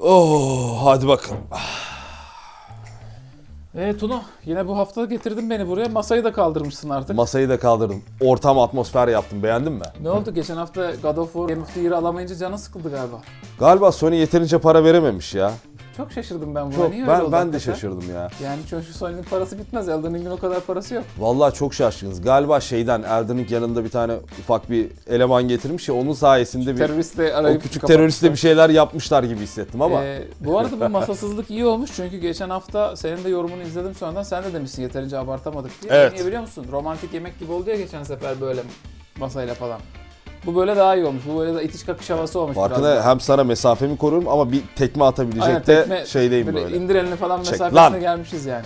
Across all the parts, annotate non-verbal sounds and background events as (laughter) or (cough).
Oh hadi bakalım. E Tunu yine bu hafta getirdin beni buraya. Masayı da kaldırmışsın artık. Masayı da kaldırdım. Ortam atmosfer yaptım. Beğendin mi? ne oldu geçen hafta God of War Game of the Year'ı alamayınca canın sıkıldı galiba. Galiba Sony yeterince para verememiş ya. Çok şaşırdım ben buna. Çok Niye ben ben de şaşırdım ya. Yani çünkü Sony'nin parası bitmez. Elden Ring'in o kadar parası yok. Vallahi çok şaşkınız. Galiba şeyden Elden Ring yanında bir tane ufak bir eleman getirmiş ya onun sayesinde bir Teröristle o arayıp küçük kapatmışlar. teröristle bir şeyler yapmışlar gibi hissettim ama Ee, bu arada bu masasızlık iyi olmuş çünkü geçen hafta senin de yorumunu izledim sonradan sen de demişsin yeterince abartamadık diye. Evet. Niye biliyor musun? Romantik yemek gibi oldu ya geçen sefer böyle masayla falan. Bu böyle daha iyi olmuş. Bu böyle de itiş kakış havası olmuş biraz. farkında daha. hem sana mesafemi koruyorum ama bir tekme atabilecek Aynen, de tekme- şeydeyim böyle. böyle. indir elini falan Çek mesafesine lan. gelmişiz yani.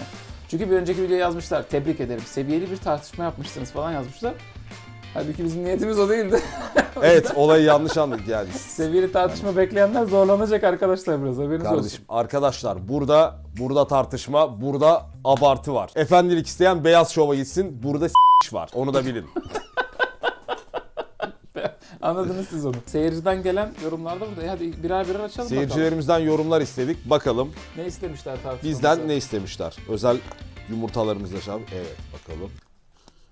Çünkü bir önceki videoya yazmışlar. Tebrik ederim. Seviyeli bir tartışma yapmışsınız falan yazmışlar. Halbuki bizim niyetimiz o değildi. (laughs) Evet olayı yanlış anladık yani. (laughs) Seviyeli tartışma bekleyenler zorlanacak arkadaşlar biraz haberiniz olsun. Kardeşim arkadaşlar burada burada tartışma burada abartı var. Efendilik isteyen beyaz şova gitsin burada s**ş var onu da bilin. (laughs) Anladınız siz onu. Seyirciden gelen yorumlarda burada. E hadi birer birer açalım bakalım. Seyircilerimizden yorumlar istedik bakalım Ne istemişler tartışmamızı? bizden ne istemişler. Özel yumurtalarımızla şam. Evet bakalım.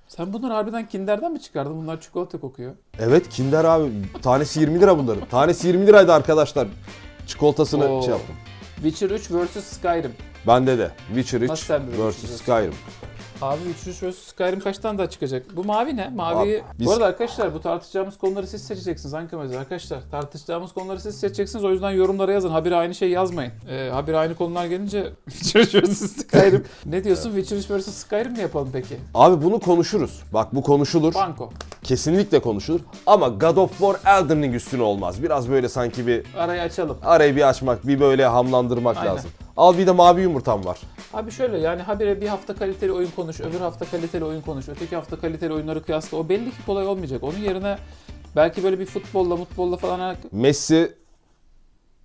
Sen bunları harbiden Kinder'den mi çıkardın? Bunlar çikolata kokuyor. Evet Kinder abi tanesi 20 lira bunların. Tanesi 20 liraydı arkadaşlar. Çikolatasını Oo. şey yaptım. Witcher 3 vs Skyrim. Bende de Witcher 3 Nasıl de vs Witcher Skyrim. Abi Witcher 3 vs Skyrim kaçtan daha çıkacak? Bu mavi ne? Mavi... Abi, biz- Bu arada arkadaşlar bu tartışacağımız konuları siz seçeceksiniz. Kamera? Arkadaşlar tartışacağımız konuları siz seçeceksiniz. O yüzden yorumlara yazın. Habire aynı şey yazmayın. Ee, habire aynı konular gelince (laughs) Witcher 3 vs Skyrim. (laughs) ne diyorsun? Witcher 3 vs Skyrim mi yapalım peki? Abi bunu konuşuruz. Bak bu konuşulur. Banko. Kesinlikle konuşulur. Ama God of War Elden Ring üstüne olmaz. Biraz böyle sanki bir Arayı açalım. arayı bir açmak, bir böyle hamlandırmak Aynen. lazım. Al bir de mavi yumurtam var. Abi şöyle yani habire bir hafta kaliteli oyun konuş, öbür hafta kaliteli oyun konuş, öteki hafta kaliteli oyunları kıyasla. O belli ki kolay olmayacak. Onun yerine belki böyle bir futbolla, futbolla falan Messi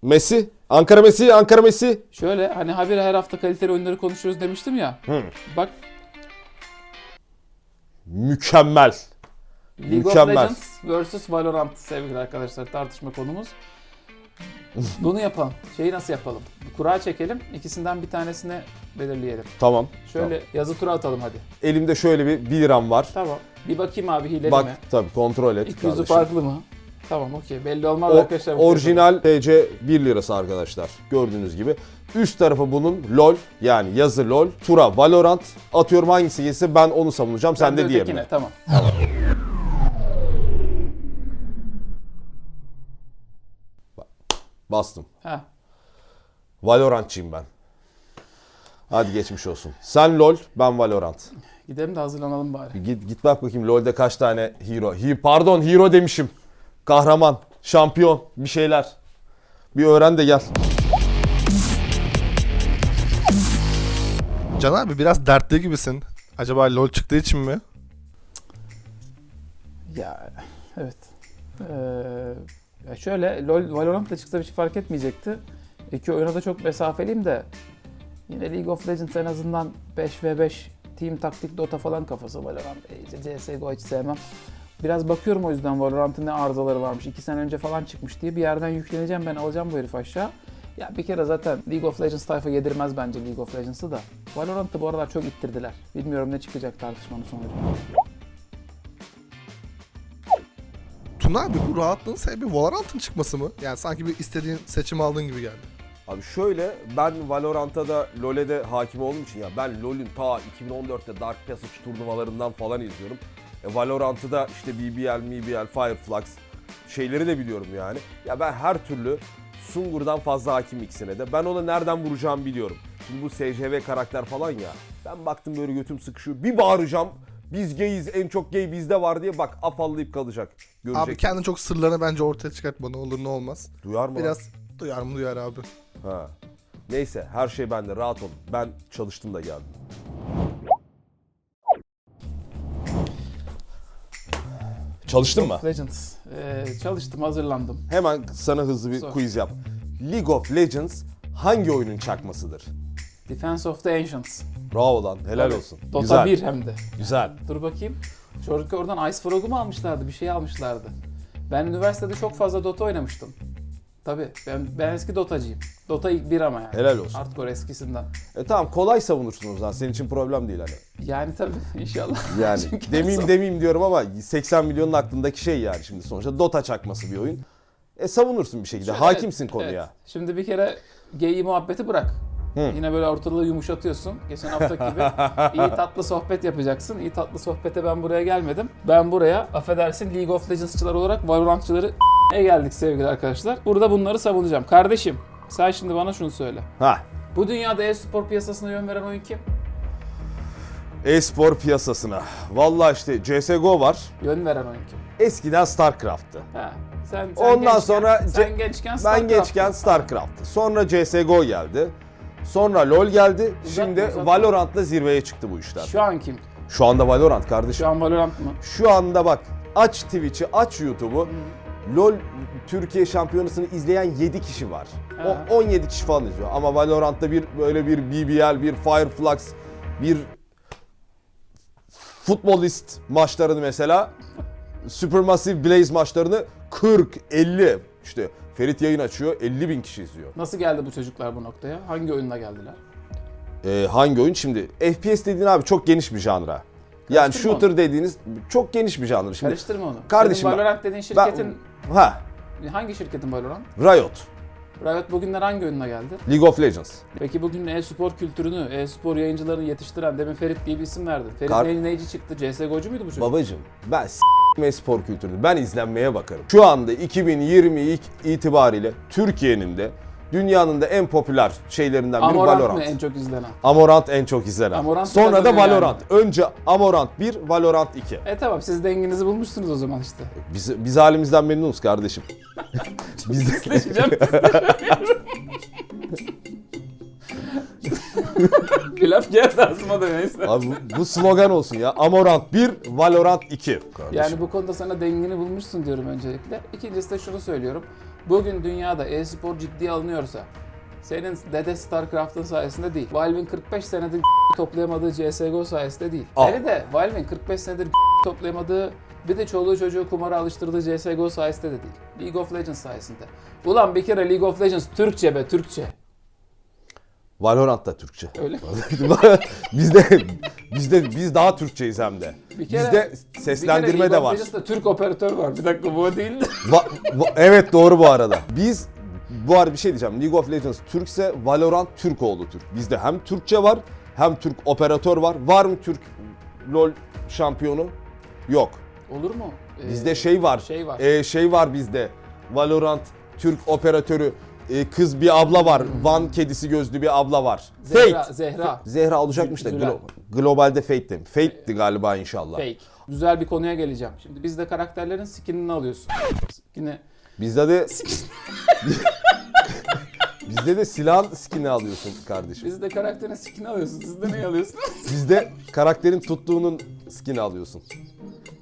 Messi, Ankara Messi, Ankara Messi. şöyle hani habire her hafta kaliteli oyunları konuşuyoruz demiştim ya. Hı. Bak Mükemmel. League Mükemmel. of Legends vs Valorant sevgili arkadaşlar tartışma konumuz. Bunu yapalım. Şeyi nasıl yapalım? Kura çekelim. İkisinden bir tanesini belirleyelim. Tamam. Şöyle yazı tura atalım hadi. Elimde şöyle bir 1 liram var. Tamam. Bir bakayım abi hileli Bak mi? tabii kontrol et 200'ü kardeşim. farklı mı? Tamam okey. Belli olmaz O- arkadaşlar. orijinal TC 1 lirası arkadaşlar. Gördüğünüz gibi. Üst tarafı bunun LOL yani yazı LOL, Tura Valorant. Atıyorum hangisi gelirse ben onu savunacağım. Sen de diğerini. ötekine, Tamam. Bastım. Ha. Valorantçıyım ben. Hadi geçmiş olsun. Sen LOL, ben Valorant. Gidelim de hazırlanalım bari. Git git bak bakayım LoL'de kaç tane hero. Hi, pardon hero demişim. Kahraman, şampiyon, bir şeyler. Bir öğren de gel. Can abi biraz dertli gibisin. Acaba LoL çıktığı için mi? Ya evet. Ee, ya şöyle LoL Valorant da çıksa bir şey fark etmeyecekti. İki oyuna da çok mesafeliyim de yine League of Legends en azından 5v5 team taktik Dota falan kafası Valorant. E, CSGO hiç sevmem. Biraz bakıyorum o yüzden Valorant'ın ne arızaları varmış. 2 sene önce falan çıkmış diye bir yerden yükleneceğim ben alacağım bu herifi aşağı. Ya bir kere zaten League of Legends tayfa yedirmez bence League of Legends'ı da. Valorant'ı bu aralar çok ittirdiler. Bilmiyorum ne çıkacak tartışmanın sonucu. Tuna abi bu rahatlığın sebebi Valorant'ın çıkması mı? Yani sanki bir istediğin seçim aldığın gibi geldi. Abi şöyle ben Valorant'a da LoL'e de hakim olduğum için ya ben LoL'ün ta 2014'te Dark Passage turnuvalarından falan izliyorum. E, Valorant'ı da işte BBL, MBL, Fireflux şeyleri de biliyorum yani. Ya ben her türlü Sungur'dan fazla hakim ikisine de. Ben ona nereden vuracağımı biliyorum. Şimdi bu SJV karakter falan ya. Ben baktım böyle götüm sıkışıyor. Bir bağıracağım. Biz gayiz en çok gay bizde var diye bak afallayıp kalacak. Görecek. Abi kendin çok sırlarını bence ortaya çıkartma ne olur ne olmaz. Duyar mı? lan? Biraz duyar mı duyar abi. Ha. Neyse her şey bende rahat olun. Ben çalıştım da geldim. Çalıştın mı? Legends. Ee, çalıştım, hazırlandım. Hemen sana hızlı bir Sor. quiz yap. League of Legends hangi oyunun çakmasıdır? Defense of the Ancients. Bravo lan helal Tabii. olsun. Dota Güzel. 1 hem de. Güzel. Dur bakayım. Çocuk oradan Ice Frog'u mu almışlardı? Bir şey almışlardı. Ben üniversitede çok fazla Dota oynamıştım. Tabii. Ben, ben eski Dota'cıyım. Dota ilk bir ama yani. Helal olsun. Hardcore eskisinden. E tamam kolay savunursun o zaman. Senin için problem değil hani. Yani tabii (laughs) inşallah. Yani (laughs) Çünkü demeyeyim demeyeyim diyorum ama 80 milyonun aklındaki şey yani şimdi sonuçta Dota çakması bir oyun. E savunursun bir şekilde. Şöyle, Hakimsin konuya. evet. Şimdi bir kere geyi muhabbeti bırak. Hı. Yine böyle ortalığı yumuşatıyorsun. Geçen hafta gibi (laughs) iyi tatlı sohbet yapacaksın. İyi tatlı sohbete ben buraya gelmedim. Ben buraya affedersin League of Legends'çılar olarak Valorant'çıları (laughs) geldik sevgili arkadaşlar. Burada bunları savunacağım. Kardeşim sen şimdi bana şunu söyle. Ha. Bu dünyada e-spor piyasasına yön veren oyun kim? E-spor piyasasına. Vallahi işte CSGO var. Yön veren oyun kim? Eskiden StarCraft'tı. Ha. Sen, sen Ondan gençken- sonra sen gençken Ben StarCraft. gençken StarCraft'tı. Sonra CSGO geldi. Sonra LoL geldi. Uzatma, Şimdi uzatma. Valorant'la zirveye çıktı bu işler. Şu an kim? Şu anda Valorant kardeşim. Şu an Valorant mı? Şu anda bak aç Twitch'i, aç YouTube'u. LoL Türkiye Şampiyonası'nı izleyen 7 kişi var. Ha. O 17 kişi falan izliyor. Ama Valorant'ta bir böyle bir BBL, bir Fireflux, bir futbolist maçlarını mesela Supermassive Blaze maçlarını 40, 50 işte Ferit yayın açıyor 50 bin kişi izliyor. Nasıl geldi bu çocuklar bu noktaya? Hangi oyunla geldiler? Ee, hangi oyun? Şimdi FPS dediğin abi çok geniş bir janra. Yani Karıştırma shooter dediğiniz çok geniş bir janra. Şimdi Karıştırma onu. Kardeşim Senin ben- Valorant dediğin şirketin ha hangi şirketin Valorant? Riot, Riot bugünler hangi oyunla geldi? League of Legends. Peki bugün e-spor kültürünü, e-spor yayıncılarını yetiştiren demin Ferit diye bir isim verdin. Ferit Kar- neyci çıktı? CSGO'cu muydu bu çocuk? Babacım ben spor kültürünü ben izlenmeye bakarım. Şu anda 2020 itibariyle Türkiye'nin de dünyanın da en popüler şeylerinden biri Amorant Valorant. mı en çok izlenen? Amorant en çok izlenen. Amorant Sonra da Valorant. Önce Amorant 1, Valorant 2. E tamam siz denginizi bulmuşsunuz o zaman işte. Biz, biz halimizden memnunuz kardeşim. (laughs) biz Pisleşeceğim. (laughs) (laughs) (laughs) bir laf geldi ağzıma da neyse. Abi bu, bu slogan olsun ya. Amorant 1, Valorant 2. Kardeşim. Yani bu konuda sana dengini bulmuşsun diyorum öncelikle. İkincisi de şunu söylüyorum. Bugün dünyada e-spor ciddiye alınıyorsa senin dede StarCraft'ın sayesinde değil. Valve'in 45 senedir (laughs) toplayamadığı CSGO sayesinde değil. Al. Hele de Valve'in 45 senedir (laughs) toplayamadığı bir de çoluğu çocuğu kumara alıştırdığı CSGO sayesinde de değil. League of Legends sayesinde. Ulan bir kere League of Legends Türkçe be Türkçe. Valorant da Türkçe. Öyle. (laughs) biz de biz daha Türkçeyiz hem de. Bir kere- Bizde Bir seslendirme kere de var. Legends'da Türk operatör var. Bir dakika bu değil de. Va- va- evet doğru bu arada. Biz bu arada bir şey diyeceğim. League of Legends Türkse Valorant Türk oğlu Türk. Bizde hem Türkçe var hem Türk operatör var. Var mı Türk LoL şampiyonu? Yok. Olur mu? Ee, Bizde şey var. Şey var. Ee, şey var bizde. Valorant Türk operatörü e, kız bir abla var. Van kedisi gözlü bir abla var. Zehra. Fate. Zehra. Zehra olacakmış da Zülal. glo- globalde Fate'ti. Fate'ti galiba inşallah. Fake. Güzel bir konuya geleceğim. Şimdi bizde karakterlerin skinini alıyorsun. Skin'i Bizde de (laughs) Bizde de silah skin'i alıyorsun kardeşim. Bizde karakterin skinini alıyorsun. Sizde ne alıyorsunuz? Bizde karakterin tuttuğunun skin'i alıyorsun.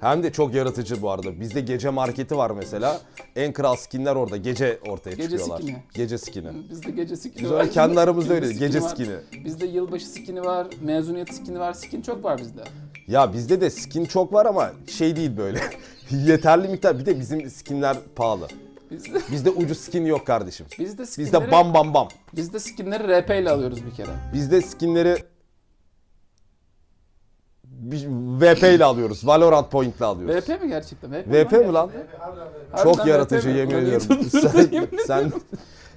Hem de çok yaratıcı bu arada. Bizde gece marketi var mesela. En kral skinler orada. Gece ortaya Gece çıkıyorlar. skin'i. Gece skin'i. Bizde gece skini Biz var. öyle kendi aramızda öyle. Gece var. skin'i. Bizde yılbaşı skini var, mezuniyet skini var. Skin çok var bizde. Ya bizde de skin çok var ama şey değil böyle. (laughs) Yeterli miktar. Bir de bizim skinler pahalı. Bizde Bizde ucuz skin yok kardeşim. bizde skinleri Bizde bam bam bam. bizde skinleri RP ile alıyoruz bir kere. Bizde skinleri bir- VP ile alıyoruz. Valorant Point ile alıyoruz. VP mi gerçekten? VP, VP mi lan? Harbiden Çok VP yaratıcı mi? yemin ediyorum. Sen, sen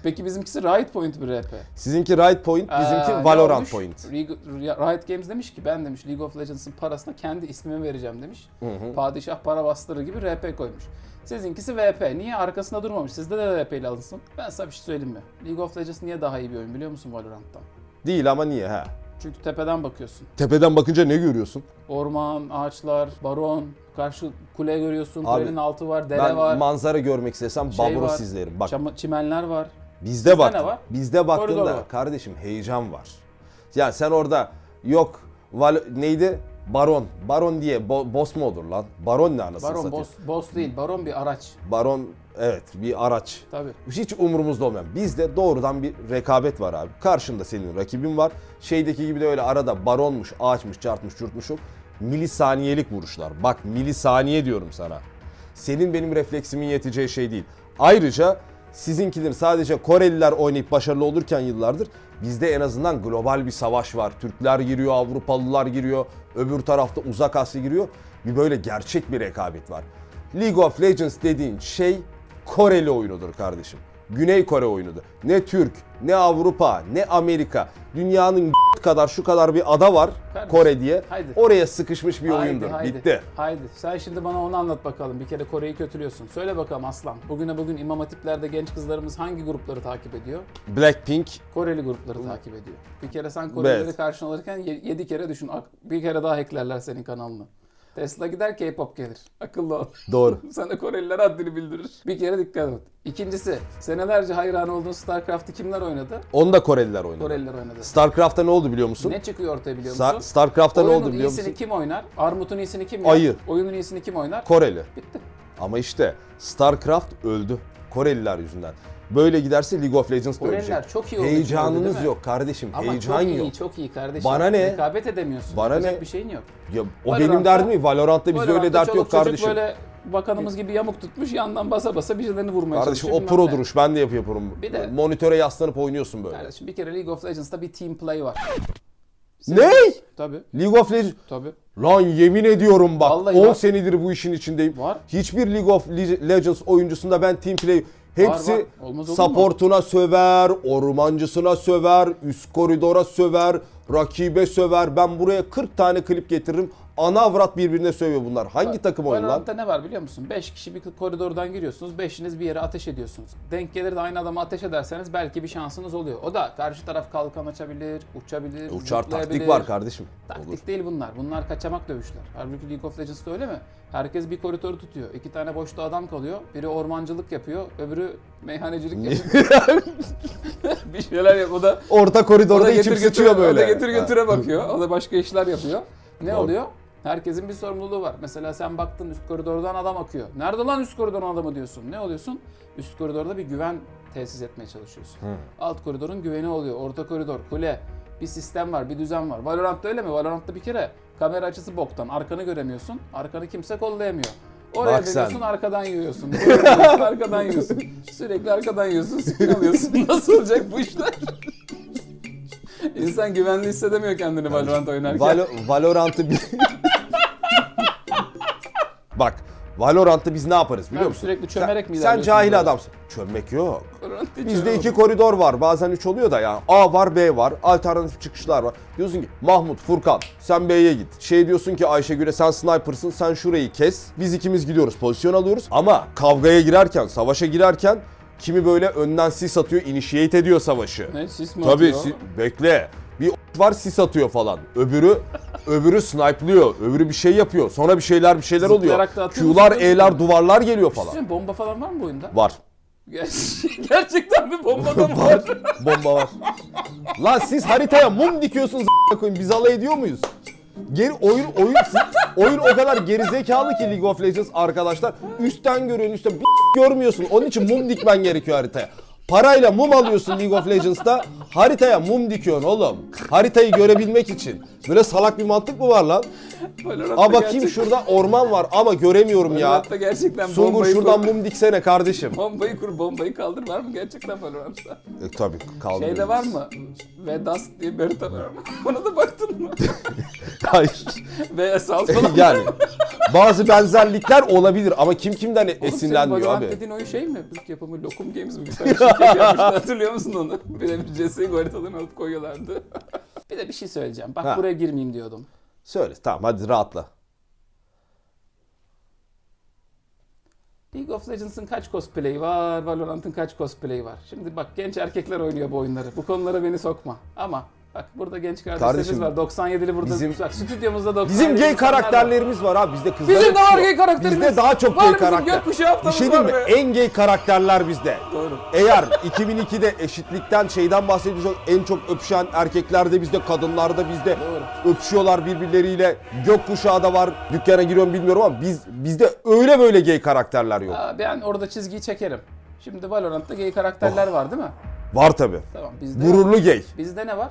Peki bizimkisi Riot Point bir RP. sizinki Right Point, bizimki Aa, ne Valorant olmuş? Point. Riot Riot Games demiş ki ben demiş League of Legends'ın parasına kendi ismimi vereceğim demiş. Hı hı. Padişah para bastırır gibi RP koymuş. Sizinkisi VP. Niye arkasında durmamış? Sizde de VP ile alınsın. Ben sana bir şey söyleyeyim mi? League of Legends niye daha iyi bir oyun biliyor musun Valorant'tan? Değil ama niye ha? Çünkü tepeden bakıyorsun. Tepeden bakınca ne görüyorsun? Orman, ağaçlar, baron, karşı kule görüyorsun, Abi, kulenin altı var, dere ben var, manzara görmek istesem Şey Babros var, izlerim. Bak çama- çimenler var. bizde ne var? Bizde baktığında Koridor var. kardeşim heyecan var. Yani sen orada yok Val neydi? Baron. Baron diye bo- boss mu olur lan? Baron ne anasını Baron satayım? boss, boss değil, baron bir araç. Baron evet bir araç. Tabii. Hiç umurumuzda olmayan. Bizde doğrudan bir rekabet var abi. Karşında senin rakibin var. Şeydeki gibi de öyle arada baronmuş, ağaçmış, çarpmış, çurtmuş yok. Milisaniyelik vuruşlar. Bak milisaniye diyorum sana. Senin benim refleksimin yeteceği şey değil. Ayrıca sizinkiler sadece Koreliler oynayıp başarılı olurken yıllardır bizde en azından global bir savaş var. Türkler giriyor, Avrupalılar giriyor, öbür tarafta Uzak Asya giriyor. Bir böyle gerçek bir rekabet var. League of Legends dediğin şey Koreli oyunudur kardeşim. Güney Kore oyunudur. Ne Türk, ne Avrupa, ne Amerika. Dünyanın kadar şu kadar bir ada var Kardeşim, Kore diye. haydi. Oraya sıkışmış bir Haydi, oyundur. haydi, Bitti. Haydi. Sen şimdi bana onu anlat bakalım. Bir kere Kore'yi kötülüyorsun. Söyle bakalım Aslan. Bugüne bugün imam hatiplerde genç kızlarımız hangi grupları takip ediyor? Blackpink Koreli grupları takip ediyor. Bir kere sen Korelileri Evet. karşına alırken 7 kere düşün. Bir kere daha hacklerler senin kanalını. Tesla gider K-pop gelir. Akıllı ol. (laughs) doğru. Sana Koreliler haddini bildirir. Bir kere dikkat et. İkincisi, senelerce hayran olduğun StarCraft'ı kimler oynadı? Onu da Koreliler oynadı. Koreliler oynadı. StarCraft'ta ne oldu biliyor musun? Ne çıkıyor ortaya biliyor Star- musun? StarCraft'ta ne Oyunun oldu biliyor iyisini musun? kim oynar? Armut'un iyisini kim Ayı. oynar? Oyunun iyisini kim oynar? Koreli. Bitti. Ama işte StarCraft öldü. Koreliler yüzünden. Böyle giderse League of Legends ölecek. Koreliler çok iyi olduğu için öldü, Heyecanınız değil mi? yok kardeşim. Ama Heyecan çok yok. iyi, çok iyi kardeşim. Bana ne? Rekabet edemiyorsun. Bana Yapacak ne? bir şeyin yok. Ya, o Valorant'ta- benim derdim değil. Valorant'ta bizde Valorant'ta öyle dert çoluk yok çocuk kardeşim. böyle bakanımız gibi yamuk tutmuş yandan basa basa birilerini vurmaya Kardeşim o çalışıyor. pro bilmem ne. duruş ben de yapıyorum. Bir de- Monitöre yaslanıp oynuyorsun böyle. Kardeşim bir kere League of Legends'ta bir team play var. Ne? Tabii, League of Legends. tabii. Lan yemin ediyorum bak Vallahi 10 var. senedir bu işin içindeyim. Var. Hiçbir League of Le- Legends oyuncusunda ben team play hepsi var. Olmaz olur mu? supportuna söver, ormancısına söver, üst koridora söver, rakibe söver. Ben buraya 40 tane klip getiririm. Ana avrat birbirine sövüyor bunlar. Hangi takım oyunu lan? Valorant'ta ne var biliyor musun? 5 kişi bir koridordan giriyorsunuz. 5'iniz bir yere ateş ediyorsunuz. Denk gelir de aynı adama ateş ederseniz belki bir şansınız oluyor. O da karşı taraf kalkan açabilir, uçabilir, Uçar zıplayabilir. taktik var kardeşim. Taktik Olur. değil bunlar. Bunlar kaçamak dövüşler. Halbuki League of Legends'da öyle mi? Herkes bir koridoru tutuyor. İki tane boşta adam kalıyor. Biri ormancılık yapıyor, öbürü meyhanecilik yapıyor. (laughs) bir şeyler yap. O da Orta o koridorda da içim getir sıçıyor böyle. o da getir Ha. götüre bakıyor. O da başka işler yapıyor. Ne Doğru. oluyor? Herkesin bir sorumluluğu var. Mesela sen baktın üst koridordan adam akıyor. Nerede lan üst koridorun adamı diyorsun. Ne oluyorsun? Üst koridorda bir güven tesis etmeye çalışıyorsun. Alt koridorun güveni oluyor. Orta koridor, kule. Bir sistem var, bir düzen var. Valorant'ta öyle mi? Valorant'ta bir kere kamera açısı boktan. Arkanı göremiyorsun. Arkanı kimse kollayamıyor. Oraya Bak sen. dönüyorsun arkadan yiyorsun. Buraya dönüyorsun arkadan yiyorsun. Sürekli arkadan yiyorsun. Skin alıyorsun. (laughs) Nasıl olacak bu işler? İnsan güvenli hissedemiyor kendini Valorant oynarken. Valo- Valorant'ı bir... (laughs) Bak Valorant'ta biz ne yaparız biliyor Abi musun? sürekli çömerek mi Sen cahil böyle? adamsın. Çömmek yok. Bizde iki koridor var. Bazen üç oluyor da ya. A var, B var. Alternatif çıkışlar var. Diyorsun ki Mahmut, Furkan sen B'ye git. Şey diyorsun ki Ayşegül'e sen sniper'sın sen şurayı kes. Biz ikimiz gidiyoruz. Pozisyon alıyoruz. Ama kavgaya girerken, savaşa girerken kimi böyle önden sis atıyor, initiate ediyor savaşı. Ne sis mi Tabii atıyor? si- bekle. Bir var sis atıyor falan. Öbürü öbürü snipe'lıyor. Öbürü bir şey yapıyor. Sonra bir şeyler bir şeyler oluyor. Zıplayarak da atıyor Q'lar? E'ler, duvarlar geliyor falan. Düşünsene, bomba falan var mı bu oyunda? Var. Ger- (laughs) Gerçekten bir bomba da mı var? (laughs) Var. Bomba var. Lan siz haritaya mum dikiyorsunuz a**ına koyayım. Biz alay ediyor muyuz? Geri oyun oyun oyun o kadar gerizekalı ki League of Legends arkadaşlar. Üstten görüyorsun, üstten bir görmüyorsun. Onun için mum dikmen gerekiyor haritaya. Parayla mum alıyorsun League of Legends'ta. Haritaya mum dikiyorsun oğlum. Haritayı görebilmek için. Böyle salak bir mantık mı var lan? Valorant'ta Aa bakayım gerçek- şurada orman var ama göremiyorum ya. Valorant'ta gerçekten Sungur bombayı şuradan kur. mum diksene kardeşim. Bombayı kur, bombayı kaldır var mı gerçekten Valorant'ta? E, tabii kaldı. Şeyde var mı? Ve Dust diye bir harita var mı? (laughs) Ona da baktın mı? (laughs) Hayır. Assault falan. (laughs) yani bazı benzerlikler olabilir ama kim kimden Oğlum senin esinlenmiyor Valorant abi. dediğin oyun şey mi? Türk yapımı Lokum Games mi? Bir tane şirket yapmıştı hatırlıyor musun onu? Birebir CSGO haritalarını alıp koyuyorlardı. (laughs) bir de bir şey söyleyeceğim. Bak Ha. buraya girmeyeyim diyordum. Söyle tamam hadi rahatla. League of Legends'ın kaç cosplay'i var, Valorant'ın kaç cosplay'i var? Şimdi bak genç erkekler oynuyor bu oyunları. Bu konulara beni sokma. Ama bak burada genç kardeşlerimiz Kardeşim, var. 97'li burada. bizim- bak stüdyomuzda 97'li Bizim gay karakterlerimiz var abi bizde kızlar Bizim de var gay karakterimiz. Bizde daha çok Var gay bizim karakter. gökkuşağı Bir haftamız şey diyeyim mi? var be. En gay karakterler bizde. Doğru. Eğer 2002'de eşitlikten şeyden bahsediyorsak en çok öpüşen erkekler de bizde, kadınlar da bizde. Doğru. Öpüşüyorlar birbirleriyle. Gökkuşağı da var. Dükkana giriyorum bilmiyorum ama biz bizde öyle böyle gay karakterler yok. Aa, ben orada çizgiyi çekerim. Şimdi Valorant'ta gay karakterler var değil mi? Var tabi. Tamam bizde. Gururlu gay. Bizde ne var?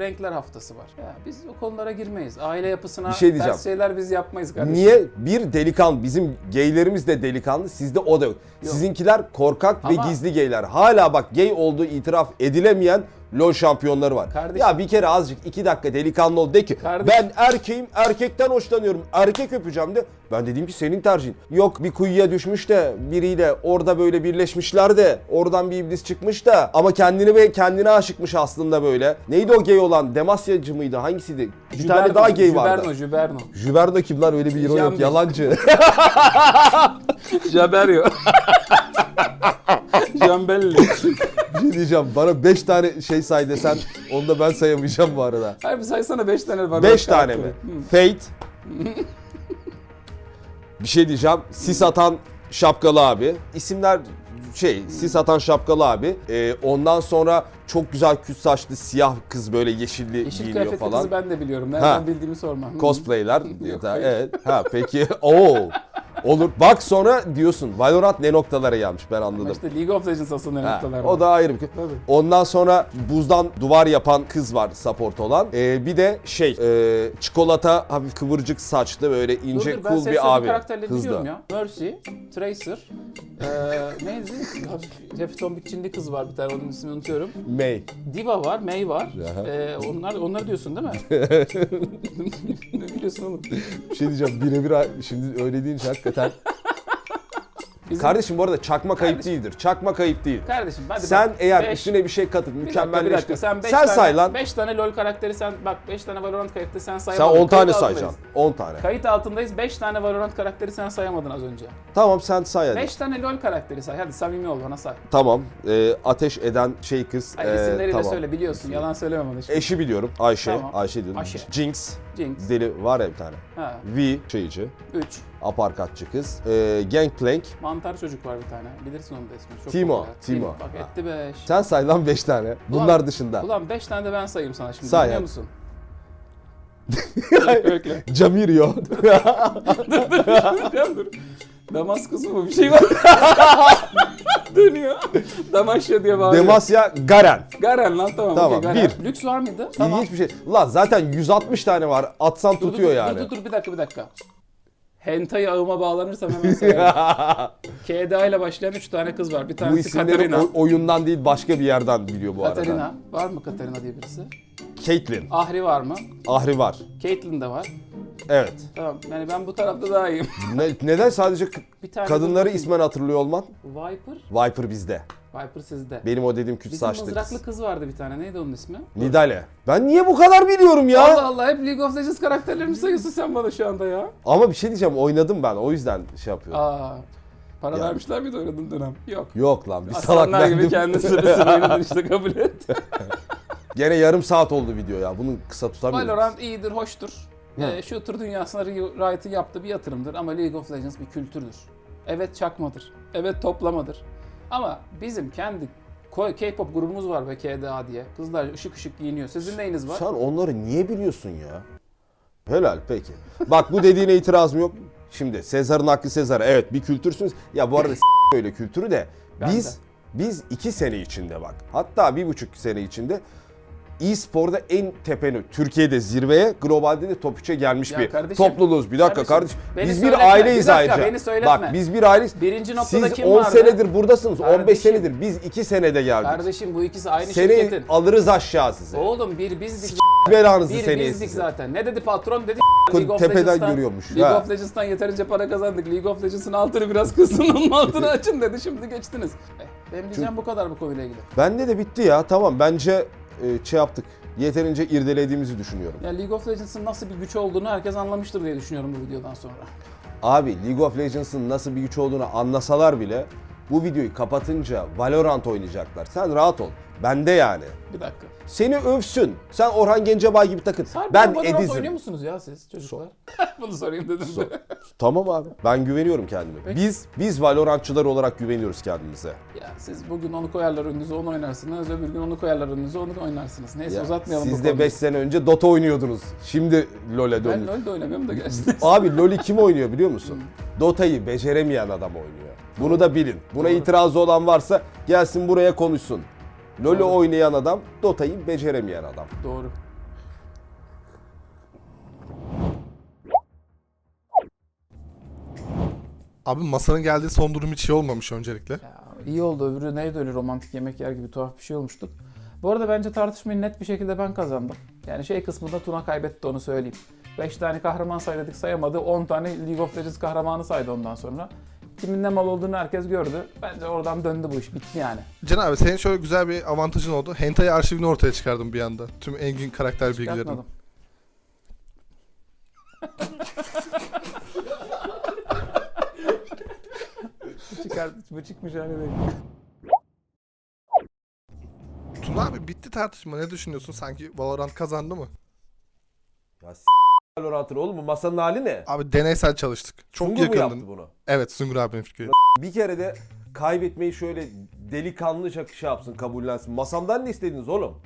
Renkler haftası var. Ya biz o konulara girmeyiz. Aile yapısına Bir şey diyeceğim. ters şeyler biz yapmayız kardeşim. Niye? Bir delikanlı, bizim geylerimiz de delikanlı, sizde o da yok. Sizinkiler korkak Ama- ve gizli geyler. Hala bak gay olduğu itiraf edilemeyen LoL şampiyonları var. Kardeşim- Ya bir kere azıcık iki dakika delikanlı ol de ki Kardeşim- ben erkeğim erkekten hoşlanıyorum erkek öpeceğim de. Ben dedim ki senin tercihin. Yok bir kuyuya düşmüş de biriyle orada böyle birleşmişler de oradan bir iblis çıkmış da ama kendini ve kendine aşıkmış aslında böyle. Neydi o gay olan? Demasyacı mıydı? Hangisiydi? Bir tane Jüberno, daha gay vardı. Jüberno, Jüberno. Jüverno kim lan öyle bir hero yok yalancı. (laughs) Jaberio. (laughs) Jambelli. bir şey diyeceğim bana 5 tane şey say desen onu da ben sayamayacağım bu arada. Harbi saysana 5 tane var. 5 tane mi? Fate. bir şey diyeceğim. Sis atan şapkalı abi. İsimler şey sis atan şapkalı abi. Ee, ondan sonra çok güzel küt saçlı siyah kız böyle yeşilli Yeşil giyiniyor kıyafetli falan. kızı ben de biliyorum. Nereden Ha. bildiğimi sorma. Hı. Cosplayler. (laughs) Yok, hayır. evet. Ha peki. Oo. Olur. Bak sonra diyorsun Valorant ne noktalara gelmiş ben anladım. işte League of Legends asıl ne Ha, noktalar o da ayrı bir. Tabii. Ondan sonra buzdan duvar yapan kız var support olan. Ee, bir de şey e, çikolata hafif kıvırcık saçlı böyle ince dur, ben cool bir abi. Hızlı. biliyorum ya. Mercy, Tracer, eee neydi? Hafif tombik Çinli kız var bir tane onun ismini unutuyorum. May. Diva var, May var. Eee onlar onlar diyorsun değil mi? (laughs) ne biliyorsun oğlum? Bir şey diyeceğim birebir şimdi öyle deyince hakikaten. (laughs) Bizim- Kardeşim bu arada çakma kayıp Kardeşim. değildir. Çakma kayıp değil. Kardeşim hadi Sen bak, eğer beş- üstüne bir şey katıp mükemmelleştir. Sen, beş Sen tane, say lan. 5 tane LoL karakteri sen bak 5 tane Valorant karakteri sen Sen sayamadın. 10 tane sayacaksın. altındayız. 10 tane. Kayıt altındayız. 5 tane Valorant karakteri sen sayamadın az önce. Tamam sen say hadi. 5 tane LoL karakteri say. Hadi samimi ol bana say. Tamam. Ee, ateş eden şey kız. Hayır ee, isimleriyle tamam. söyle biliyorsun. Yalan söyleme bana şimdi. Eşi biliyorum. Ayşe. Tamam. Ayşe diyorum. Ayşe. Jinx. Jinx. Deli var ya bir tane. Ha. V şeyci. 3. Aparkatçı kız. Ee, Gangplank. Mantar çocuk var bir tane. Bilirsin onun da ismini. Çok Timo, popüler. Timo. Bak etti 5. Sen say lan 5 tane. Bunlar dışında. Ulan 5 tane de ben sayayım sana şimdi. Say Biliyor hadi. musun? (laughs) Bekle. Camirio. (laughs) Dur, dur. Damaskus mu bir şey var? (laughs) Dönüyor. Damasya diye bağırıyor. Demasya Garen. Garen lan tamam. Tamam, okey, Garen. bir. Lüks var mıydı? Tamam. İlginç bir şey. Ulan zaten 160 tane var. Atsan Dur, dur, tutuyor dur, yani. Dur, dur dur bir dakika bir dakika. Hentai ağıma bağlanırsam hemen sayarım. (laughs) KDA ile başlayan 3 tane kız var. Bir bu tanesi isimleri Katarina. o- oyundan değil başka bir yerden biliyor bu arada. Katarina. Var mı Katarina diye birisi? Caitlyn. Ahri var mı? Ahri var. Caitlyn de var. Evet. Tamam yani ben bu tarafta daha iyiyim. (laughs) Ne- neden sadece Bir tane kadınları ismen hatırlıyor olman? Viper. Viper bizde. Viper sizde. Benim o dediğim küt Bizim saçlı mızraklı kız. kız vardı bir tane. Neydi onun ismi? Nidale. Ben niye bu kadar biliyorum ya? Allah Allah hep League of Legends karakterlerini sayıyorsun sen bana şu anda ya. Ama bir şey diyeceğim oynadım ben o yüzden şey yapıyorum. Aa. Para Ya. vermişler miydi oynadığın dönem? Yok. Yok lan bir salak Aslanlar gibi bendim. kendi (laughs) sırasını oynadın işte kabul et. Gene yarım saat oldu video ya. Bunu kısa tutamıyorum. Valorant iyidir, hoştur. Hı. Ee, shooter dünyasına Riot'ın yaptığı bir yatırımdır ama League of Legends bir kültürdür. Evet çakmadır. Evet toplamadır. Ama bizim kendi K-pop grubumuz var ve KDA diye. Kızlar ışık ışık giyiniyor. Sizin neyiniz var? Sen onları niye biliyorsun ya? Helal peki. Bak bu dediğine itirazım yok. Şimdi Sezar'ın hakkı Sezar. Evet bir kültürsünüz. Ya bu arada böyle kültürü de Ben biz biz iki sene içinde bak. Hatta bir buçuk sene içinde e-sporda en tepeni Türkiye'de zirveye globalde de top 3'e gelmiş Ya bir kardeşim, topluluğuz. Bir dakika kardeşim, kardeşim. Biz bir aileyiz bir dakika, ayrıca. beni söyletme. Bak biz bir aileyiz. Birinci noktada Siz kim 10 vardı? senedir buradasınız. 15 Kardeşim. senedir. Biz 2 senede geldik. Kardeşim bu ikisi aynı Seni şirketin. alırız aşağı size. Oğlum bir bizdik. Belanızı Bir seneye bizdik size. zaten. Ne dedi patron dedi League of tepeden Legends'tan- görüyormuş. League Ha. of Legends'tan yeterince para kazandık. League of Legends'ın altını biraz (laughs) kısın onun altını açın dedi. Şimdi geçtiniz. Eh, Benim diyeceğim bu kadar bu konuyla ilgili. Bende de bitti ya. Tamam bence e, şey yaptık. Yeterince irdelediğimizi düşünüyorum. Ya League of Legends'ın nasıl bir güç olduğunu herkes anlamıştır diye düşünüyorum bu videodan sonra. Abi League of Legends'ın nasıl bir güç olduğunu anlasalar bile bu videoyu kapatınca Valorant oynayacaklar. Sen rahat ol. Bende yani. Bir dakika. Seni övsün. Sen Orhan Gencebay gibi takın. Harbiden ben Valorant oynuyor Ediz'im. musunuz ya siz çocuklar? (laughs) Bunu sorayım dedim de. Tamam abi. Ben güveniyorum kendime. Peki. Biz biz Valorantçılar olarak güveniyoruz kendimize. Ya siz bugün onu koyarlar önünüze onu oynarsınız. Öbür gün onu koyarlar önünüze onu oynarsınız. Neyse Ya, uzatmayalım Siz de konuyu. 5 sene önce Dota oynuyordunuz. Şimdi LoL'e Ben döndünüz. LoL de oynamıyorum da gerçekten. Abi LoL'ü kim oynuyor biliyor musun? Dota'yı beceremeyen adam oynuyor. Bunu da bilin. Buna Doğru. itirazı olan varsa gelsin buraya konuşsun. LoL'ü Doğru. oynayan adam Dota'yı beceremeyen adam. Doğru. Abi masanın geldiği son durum hiç iyi olmamış öncelikle. Ya, iyi oldu. Öbürü neydi öyle romantik yemek yer gibi tuhaf bir şey olmuştuk. Bu arada bence tartışmayı net bir şekilde ben kazandım. Yani şey kısmında Tuna kaybetti onu söyleyeyim. 5 tane kahraman saydık sayamadı. 10 tane League of Legends kahramanı saydı ondan sonra. Kimin ne mal olduğunu herkes gördü. Bence oradan döndü bu iş. Bitti yani. Can abi senin şöyle güzel bir avantajın oldu. Hentai arşivini ortaya çıkardım bir anda. Tüm engin karakter bilgilerini. Çıkartmadım. bu, çıkart, bu çıkmış hali değil. Tuna abi bitti tartışma. Ne düşünüyorsun? Sanki Valorant kazandı mı? Ya s*** Valorant'ın oğlum bu masanın hali ne? Abi deneysel çalıştık. Çok Sungur mu yakındın. yaptı bunu? Evet Sungur abinin fikri. Bir kere de kaybetmeyi şöyle delikanlıca şey yapsın, kabullensin. Masamdan ne istediniz oğlum?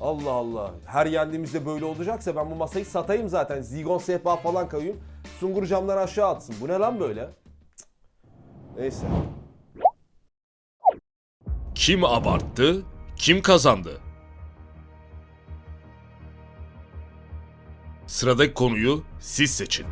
Allah Allah. Her yendiğimizde böyle olacaksa ben bu masayı satayım zaten. Zigon sehpa falan koyayım. Sungur camdan aşağı atsın. Bu ne lan böyle? Neyse. Kim abarttı, kim kazandı? Sıradaki konuyu siz seçin.